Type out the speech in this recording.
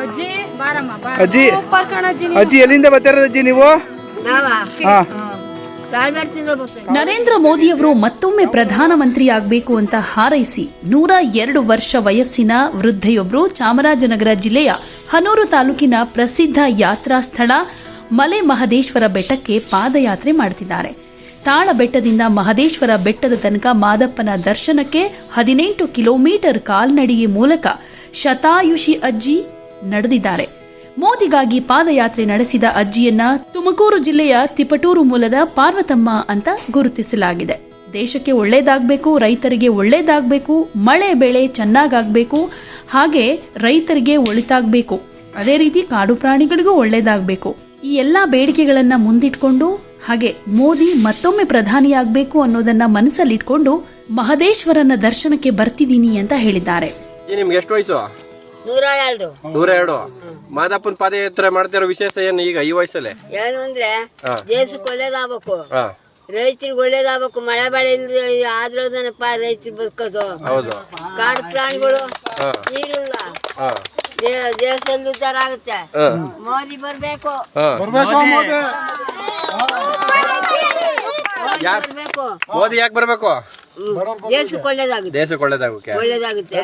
ಅಜ್ಜಿ ಬಾರಮ್ಮ ಬಾರ ಅಜ್ಜಿ ಸೂಪರ್ ಕಣಜ್ಜಿ ನೀನು. ಅಜ್ಜಿ ಎಲ್ಲಿಂದ ಬರ್ತಿರೋದು ಅಜ್ಜಿ ನೀವು? ಹಾ. ನರೇಂದ್ರ ಮೋದಿಯವರು ಮತ್ತೊಮ್ಮೆ ಪ್ರಧಾನಮಂತ್ರಿಯಾಗಬೇಕು ಅಂತ ಹಾರೈಸಿ ನೂರ ಎರಡು ವರ್ಷ ವಯಸ್ಸಿನ ವೃದ್ಧೆಯೊಬ್ಬರು ಚಾಮರಾಜನಗರ ಜಿಲ್ಲೆಯ ಹನೂರು ತಾಲೂಕಿನ ಪ್ರಸಿದ್ಧ ಯಾತ್ರಾ ಸ್ಥಳ ಮಲೆ ಮಹದೇಶ್ವರ ಬೆಟ್ಟಕ್ಕೆ ಪಾದಯಾತ್ರೆ ಮಾಡ್ತಿದ್ದಾರೆ. ತಾಳ ಬೆಟ್ಟದಿಂದ ಮಹದೇಶ್ವರ ಬೆಟ್ಟದ ತನಕ ಮಾದಪ್ಪನ ದರ್ಶನಕ್ಕೆ ಹದಿನೆಂಟು ಕಿಲೋಮೀಟರ್ ಕಾಲ್ನಡಿಗೆ ಮೂಲಕ ಶತಾಯುಷಿ ಅಜ್ಜಿ ನಡೆದಿದ್ದಾರೆ. ಮೋದಿಗಾಗಿ ಪಾದಯಾತ್ರೆ ನಡೆಸಿದ ಅಜ್ಜಿಯನ್ನ ತುಮಕೂರು ಜಿಲ್ಲೆಯ ತಿಪಟೂರು ಮೂಲದ ಪಾರ್ವತಮ್ಮ ಅಂತ ಗುರುತಿಸಲಾಗಿದೆ. ದೇಶಕ್ಕೆ ಒಳ್ಳೇದಾಗಬೇಕು, ರೈತರಿಗೆ ಒಳ್ಳೇದಾಗಬೇಕು, ಮಳೆ ಬೆಳೆ ಚೆನ್ನಾಗಾಗಬೇಕು, ಹಾಗೆ ರೈತರಿಗೆ ಒಳಿತಾಗಬೇಕು. ಅದೇ ರೀತಿ ಕಾಡು ಪ್ರಾಣಿಗಳಿಗೂ ಒಳ್ಳೇದಾಗಬೇಕು. ಈ ಎಲ್ಲ ಬೇಡಿಕೆಗಳನ್ನು ಮುಂದಿಟ್ಕೊಂಡು, ಹಾಗೆ ಮೋದಿ ಮತ್ತೊಮ್ಮೆ ಪ್ರಧಾನಿಯಾಗಬೇಕು ಅನ್ನೋದನ್ನ ಮನಸ್ಸಲ್ಲಿಟ್ಕೊಂಡು ಮಹದೇಶ್ವರನ ದರ್ಶನಕ್ಕೆ ಬರ್ತಿದ್ದೀನಿ ಅಂತ ಹೇಳಿದ್ದಾರೆ. ಈ ನಿಮ್ಗೆ ಎಷ್ಟು ವಯಸ್ಸು? ನೂರ ಎರಡು. ನೂರ ಎರಡು. ಮಾದಪ್ಪನ ಪಾದಯಾತ್ರೆ ಮಾಡ್ತಿರೋ ವಿಶೇಷ ಏನು ಈಗ ಈ ವಯಸ್ಸಲ್ಲಿ? ಏನು ಅಂದ್ರೆ ಹಾ. ದೇಶಕ್ಕೆ ಒಳ್ಳೇದಾಗಬೇಕು. ಹಾ. ರೈತರಿಗೆ ಒಳ್ಳೇದಾಗಬೇಕು. ಮಳೆ ಬೆಳೆ ಇಲ್ದೆ ಆದ್ರದನಪ್ಪ ರೈತರು ಬದುಕೋದು. ಹೌದು. ಕಾಡು ಪ್ರಾಣಿಗಳು ಹಾ. ನೀರಿಲ್ಲ. ಹಾ. ದೇ- ದೇಶದಲ್ಲಿ ಉದ್ಧಾರ ಆಗುತ್ತೆ. ಹಾ. ಮೋದಿ ಬರ್ಬೇಕು. ಹಾ. ಮೋದಿ ಯಾರ್- ಬರ್ಬೇಕು? ಮೋದಿ ಯಾಕೆ ಬರ್ಬೇಕು? ದೇಶಕ್ಕೆ ಒಳ್ಳೇದಾಗುತ್ತೆ. ದೇಶಕ್ಕೆ ಒಳ್ಳೇದಾಗಕ್ಕೆ. ಒಳ್ಳೇದಾಗುತ್ತೆ.